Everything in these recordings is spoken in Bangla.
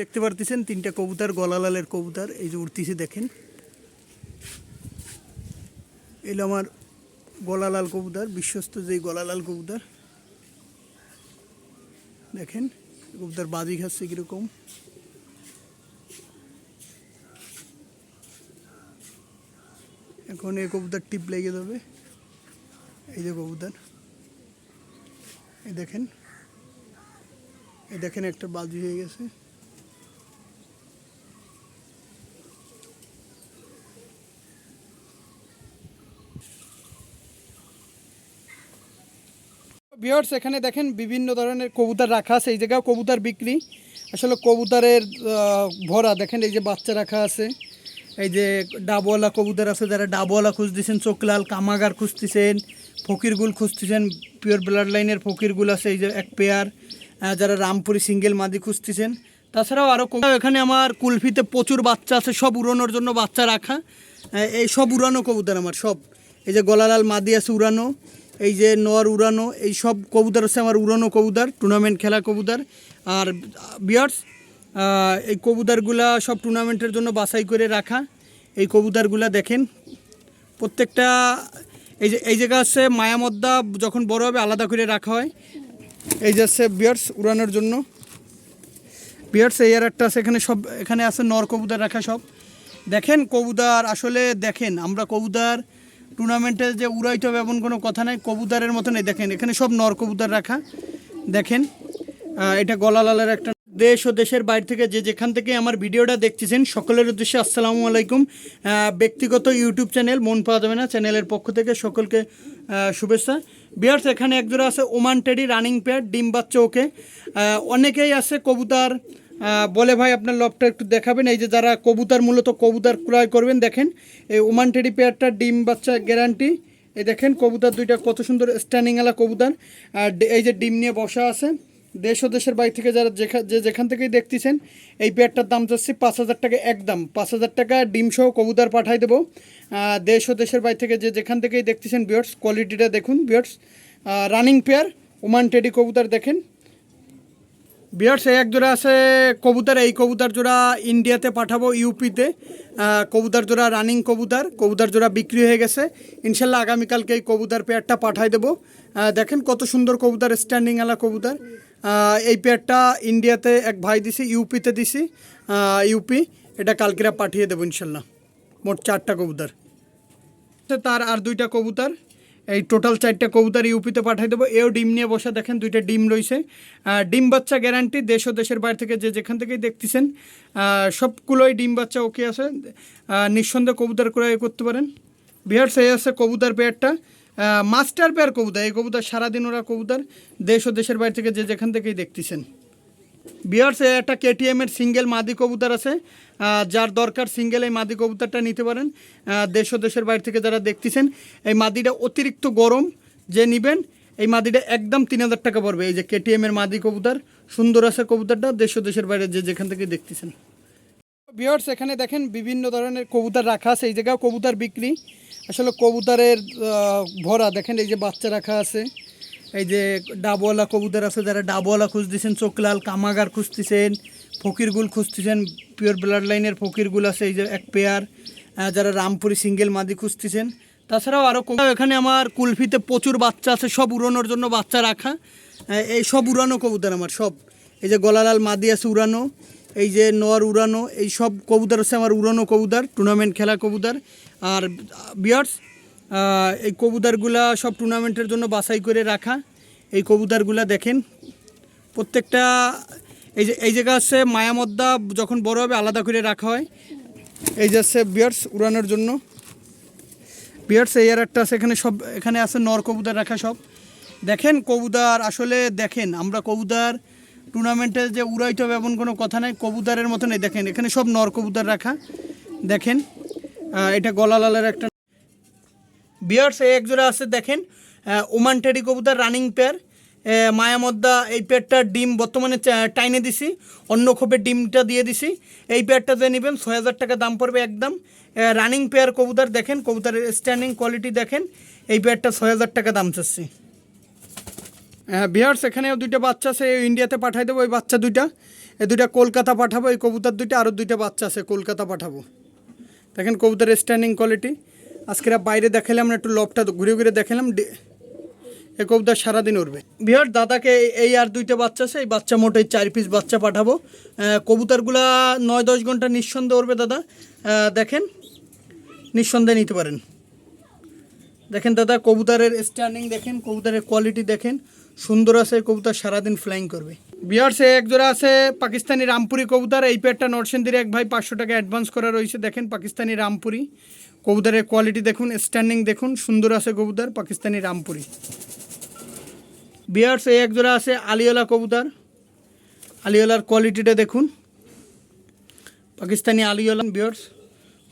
দেখতে পারতেছেন, তিনটা কবুতর, গলালালের কবুতর, এই যে উঠতেছে দেখেন। এলো আমার গলালাল কবুতর, বিশ্বস্ত যে গলালাল কবুতর। দেখেন, কবুতর বাজি খাচ্ছে কীরকম। এখন এই কবুতর টিপ লেগে যাবে। এই যে কবুতর। এই দেখেন। এই দেখেন একটা বাজি হয়ে গেছে। বিয়ার্স এখানে দেখেন বিভিন্ন ধরনের কবুতর রাখা আছে। এই জায়গায় কবুতর বিক্রি। আসলে কবুতরের ভরা, দেখেন এই যে বাচ্চা রাখা আছে। এই যে ডাবওয়ালা কবুতর আছে, যারা ডাবওয়ালা খুঁজতেছেন, চোখলাল, কামাগার খুঁজতেছেন, ফকিরগুল খুঁজতেছেন, পিওর ব্লাড লাইনের ফকিরগুল আছে, এই যে এক পেয়ার। যারা রামপুরি সিঙ্গেল মাদি খুঁজতেছেন। তাছাড়াও আরও এখানে আমার কুলফিতে প্রচুর বাচ্চা আছে, সব উড়ানোর জন্য বাচ্চা রাখা। এই সব উড়ানো কবুতর আমার, সব। এই যে গলালাল মাদি আছে উড়ানো। এই যে নর উড়ানো, এই সব কবুতর হচ্ছে আমার উড়ানো কবুতর টুর্নামেন্ট খেলা কবুতর। আর বিয়ার্স এই কবুতরগুলা সব টুর্নামেন্টের জন্য বাছাই করে রাখা। এই কবুতরগুলা দেখেন, প্রত্যেকটা, এই যে, এই জায়গা আছে মায়ামদ্দা, যখন বড় হবে আলাদা করে রাখা হয়। এই যে আছে বিয়ার্স উড়ানোর জন্য। বিয়ার্স, এই একটা আছে, এখানে সব, এখানে আছে নর কবুতর রাখা সব। দেখেন কবুতর, আসলে দেখেন, আমরা কবুতর টুর্নামেন্টে যে উড়াইতে হবে এমন কোনো কথা নাই। কবুতারের মতো নেই। দেখেন, এখানে সব নর কবুতর রাখা। দেখেন এটা গলালালের একটা দেশ ও দেশের বাইরে থেকে যে যেখান থেকে আমার ভিডিওটা দেখতেছেন, সকলের উদ্দেশ্যে আসসালামু আলাইকুম। ব্যক্তিগত ইউটিউব চ্যানেল মন পাওয়া যাবে না, চ্যানেলের পক্ষ থেকে সকলকে শুভেচ্ছা। বিয়ার্স এখানে একজোড়া আছে ওমান টেডি রানিং প্যাড, ডিম বাচ্চা ওকে। অনেকেই আছে কবুতর বলে ভাই, আপনার লবটা একটু দেখাবেন। এই যে যারা কবুতার, মূলত কবুতর ক্রয় করবেন, দেখেন, এই ওমান টেডি পেয়ারটা ডিম বাচ্চা গ্যারান্টি। এই দেখেন, কবুতার দুইটা কত সুন্দর স্ট্যান্ডিংওয়ালা কবুতর। আর এই যে ডিম নিয়ে বসা আছে, দেশ ও দেশের বাইরে থেকে যারা যে যেখান থেকেই দেখতেছেন, এই পেয়ারটার দাম যাচ্ছে পাঁচ হাজার টাকা একদম। পাঁচ হাজার টাকা ডিম সহ কবুতর পাঠাই দেবো। দেশ ও দেশের বাইরে থেকে যে যেখান থেকেই দেখতেছেন বিয়ার্স কোয়ালিটিটা দেখুন viewers running pair Oman teddy কবুতর দেখেন। বিয়ার্স এই এক জোড়া আছে কবুতর এই কবুতর জোড়া ইন্ডিয়াতে পাঠাবো ইউপিতে। কবুতর জোড়া রানিং কবুতর কবুতর জোড়া বিক্রি হয়ে গেছে। ইনশাল্লাহ আগামীকালকে এই কবুতর পেয়ারটা পাঠাই দেবো। দেখেন কত সুন্দর কবুতর স্ট্যান্ডিংওয়ালা কবুতর। আহ, এই পেয়ারটা ইন্ডিয়াতে এক ভাই দিছি ইউপিতে দিছি। ইউপি এটা কালকেরা পাঠিয়ে দেবো ইনশাল্লাহ। মোট চারটা কবুতর। তার আর দুইটা কবুতর। এই টোটাল চারটা কবুতর ইউপিতে পাঠিয়ে দেবো। এও ডিম নিয়ে বসে দেখেন, দুইটা ডিম রয়েছে ডিম বাচ্চা গ্যারান্টি দেশ ও দেশের বাইরে থেকে যে যেখান থেকেই দেখতেছেন সবগুলোই ডিম বাচ্চা ওকে আছে। নিঃসন্দেহে কবুতর ক্রয় করতে পারেন। বিহার সেই আছে কবুতর পেয়ারটা মাস্টার পেয়ার কবুতর, এই কবুতর সারাদিন ওরা কবুতর, দেশ ও দেশের বাইরে থেকে যে যেখান থেকেই দেখতেছেন। বিয়ার্স একটা কেটিএম এর সিঙ্গেল মাদি কবুতর আছে। যার দরকার সিঙ্গেল এই মাদি কবুতরটা নিতে পারেন। দেশ দেশের বাইরে থেকে যারা দেখতেছেন, এই মাদিটা অতিরিক্ত গরম যে নেবেন, এই মাদিটা একদম তিন হাজার টাকা পড়বে। এই যে কেটিএম এর মাদি কবুতর, সুন্দর আছে কবুতরটা, দেশ দেশের বাইরে যে যেখান থেকে দেখতেছেন। বিয়ার্স, এখানে দেখেন বিভিন্ন ধরনের কবুতর রাখা আছে। এই জায়গায় কবুতর বিক্রি। আসলে কবুতরের ভরা, দেখেন এই যে বাচ্চা রাখা আছে। এই যে ডাবওয়ালা কবুতর আছে, যারা ডাবওয়ালা খুঁজতেছেন, চোখলাল, কামাগার খুঁজতেছেন, ফকিরগুল খুঁজতেছেন, পিওর ব্লাড লাইনের ফকিরগুল আছে, এই যে এক পেয়ার যারা রামপুরি সিঙ্গেল মাদি খুঁজতেছেন। তাছাড়াও আরও এখানে আমার কুলফিতে প্রচুর বাচ্চা আছে, সব উড়ানোর জন্য বাচ্চা রাখা। এই সব উড়ানো কবুতর আমার, সব। এই যে গলালাল মাদি আছে উড়ানো, এই যে নর উড়ানো, এই সব কবুতর আছে আমার উড়ানো কবুতর টুর্নামেন্ট খেলা কবুতর। আর বিয়ার্স এই কবুতরগুলা সব টুর্নামেন্টের জন্য বাছাই করে রাখা। এই কবুতরগুলা দেখেন, প্রত্যেকটা, এই যে, এই জায়গা আছে মায়ামদ্দা, যখন বড় হবে আলাদা করে রাখা হয়। এই যে আছে বিয়ার্স উড়ানোর জন্য। বিয়ার্স এই আর একটা আছে, এখানে সব, এখানে আছে নর কবুতর রাখা সব। দেখেন কবুতর, আসলে দেখেন, আমরা কবুতর টুর্নামেন্টে যে উড়াইতে হবে এমন কোনো কথা নাই, কবুতরের মতো নেই দেখেন, এখানে সব নর কবুতর রাখা। দেখেন এটা গলালালের একটা বিয়ার্স, এই একজোড়া আছে, দেখেন ওমান টেডি কবুতর রানিং পেয়ার মায়ামদ্দা, এই পেয়ারটার ডিম বর্তমানে টাইনে দিছি, অন্য খোপের ডিমটা দিয়ে দিছি, এই পেয়ারটা যে নেবেন ছয় হাজার টাকা দাম পড়বে একদম। রানিং পেয়ার কবুতর, দেখেন, কবুতরের স্ট্যান্ডিং কোয়ালিটি দেখেন, এই পেয়ারটা ছয় হাজার টাকা দাম চাচ্ছি। বিহার্স এখানেও দুইটা বাচ্চা আছে ইন্ডিয়াতে পাঠাই দেবো ওই বাচ্চা দুইটা এই দুইটা কলকাতা পাঠাবো, এই কবুতর দুইটা আরও দুইটা বাচ্চা আছে, কলকাতা পাঠাবো। দেখেন, কবুতরের স্ট্যান্ডিং কোয়ালিটি আজকে বাইরে দেখালাম না, একটু লবটা ঘুরে ঘুরে দেখালাম এই কবুতর সারাদিন উঠবে বিহার দাদাকে এই- আর দুইটা বাচ্চা আছে, এই বাচ্চা মোটে চার পিস বাচ্চা পাঠাবো। কবুতরগুলা নয় দশ ঘণ্টা নিঃসন্দেহে উঠবে দাদা। দেখেন, নিঃসন্দেহে নিতে পারেন। দেখেন দাদা, কবুতরের স্ট্যান্ডিং দেখেন, কবুতরের কোয়ালিটি দেখেন। সুন্দর আছে কবুতর সারাদিন ফ্লাইং করবে। বিহারসে এক জোড়া আছে, পাকিস্তানি রামপুরি কবুতর। এই পেয়ারটা নরসিংদীর এক ভাই পাঁচশো টাকা অ্যাডভান্স করা রয়েছে। দেখেন, পাকিস্তানি রামপুরি। কবুতরের কোয়ালিটি দেখুন স্ট্যান্ডিং দেখুন, সুন্দর আছে কবুতর, পাকিস্তানি রামপুরি। বিয়ার্স, এই এক জোড়া আছে আলিওলা কবুতর। আলিওলার কোয়ালিটিটা দেখুন। পাকিস্তানি আলিওলা বিয়ার্স,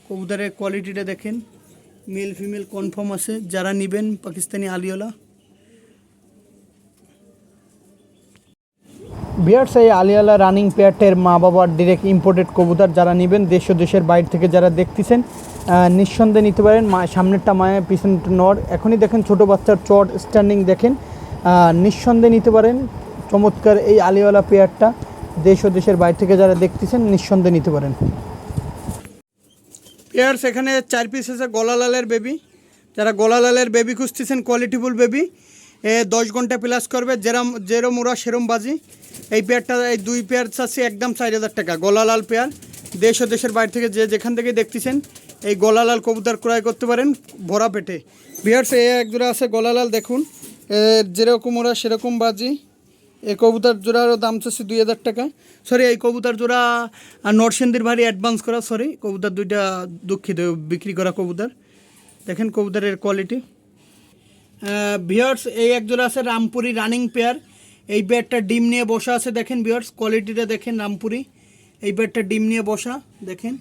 কবুতরের কোয়ালিটিটা দেখেন। মেল ফিমেল কনফার্ম আছে, যারা নেবেন পাকিস্তানি আলিওলা। বিয়ার্স, এই আলিয়ালা রানিং পেয়ারটের মা বাবার ডিরেক্ট ইম্পোর্টেড কবুতর যারা নেবেন দেশ দেশের বাইরে থেকে যারা দেখতেছেন নিঃসন্দেহে নিতে পারেন। সামনেরটা মায়ের পিছনেরটা নর। এখনই দেখেন ছোট বাচ্চার চট স্ট্যান্ডিং দেখেন। নিঃসন্দেহে নিতে পারেন। চমৎকার এই আলিওয়ালা পেয়ারটা দেশ ও দেশের বাইরে থেকে যারা দেখতেছেন, নিঃসন্দেহে নিতে পারেন। পেয়ার্স এখানে চার পিস আছে, গলালালের বেবি যারা গলালালের বেবি খুঁজতেছেন কোয়ালিটিফুল বেবি এ, দশ ঘণ্টা প্লাস করবে, যেরম যেরম ওরা সেরম বাজি। এই পেয়ারটা, এই দুই পেয়ার আছে একদম চার হাজার টাকা, গলালাল পেয়ার। দেশ ও দেশের বাইরে থেকে যে যেখান থেকে দেখতেছেন এই গলালাল কবুতর ক্রয় করতে পারেন ভরা পেটে। বিয়ার্স এ এক জোড়া আছে গলালাল, দেখুন। এ যেরকম ওরা, সেরকম বাজি। এই কবুতর জোড়ারও দাম চাচ্ছে দুই হাজার টাকা। সরি এই কবুতর জোড়া আর নরসিংদীর ভারী অ্যাডভান্স করা সরি কবুতর দুইটা দুঃখিত, বিক্রি করা কবুতর। দেখেন কবুতরের কোয়ালিটি ভিওর্স এই এক জোড়া আছে রামপুরি রানিং পেয়ার এই পেয়ারটা ডিম নিয়ে বসা আছে, দেখেন ভিওর্স কোয়ালিটিটা দেখেন রামপুরি। এই পেয়ারটা ডিম নিয়ে বসা, দেখেন।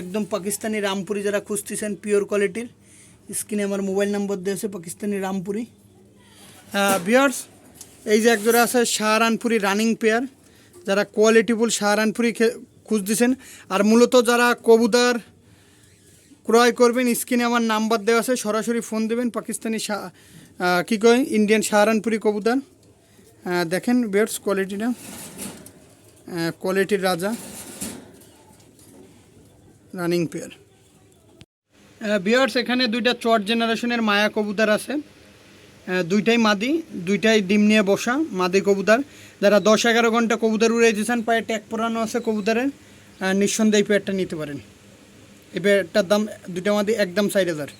একদম পাকিস্তানি রামপুরি যারা খুঁজতেছেন পিওর কোয়ালিটির স্ক্রিনে আমার মোবাইল নাম্বার দিয়েছে পাকিস্তানি রামপুরি। ভিওর্স এই যে একজোড়া আছে শাহরানপুরি রানিং পেয়ার যারা কোয়ালিটিফুল শাহরানপুরি খুঁজতেছেন আর মূলত যারা কবুদার ক্রয় করবেন স্ক্রিনে আমার নাম্বার দেওয়া আছে সরাসরি ফোন দেবেন পাকিস্তানি কী কয় ইন্ডিয়ান শাহরানপুরি কবুতর। আহ, দেখেন বেডস কোয়ালিটিটা কোয়ালিটির রাজা। Running pair. বিয়ার্স এখানে দুইটা চট জেনারেশনের মায়া কবুতর আছে। দুইটাই মাদি, দুইটাই ডিম নিয়ে বসা, মাদি কবুতর। যারা দশ এগারো ঘণ্টা কবুতর উড়ে দিয়েছেন পায়ে ট্যাগ পরানো আছে কবুতরের নিঃসন্দেহে এই পেয়ারটা নিতে পারেন। এই পেয়ারটার দাম, দুইটা মাদি একদম সাইড হাজার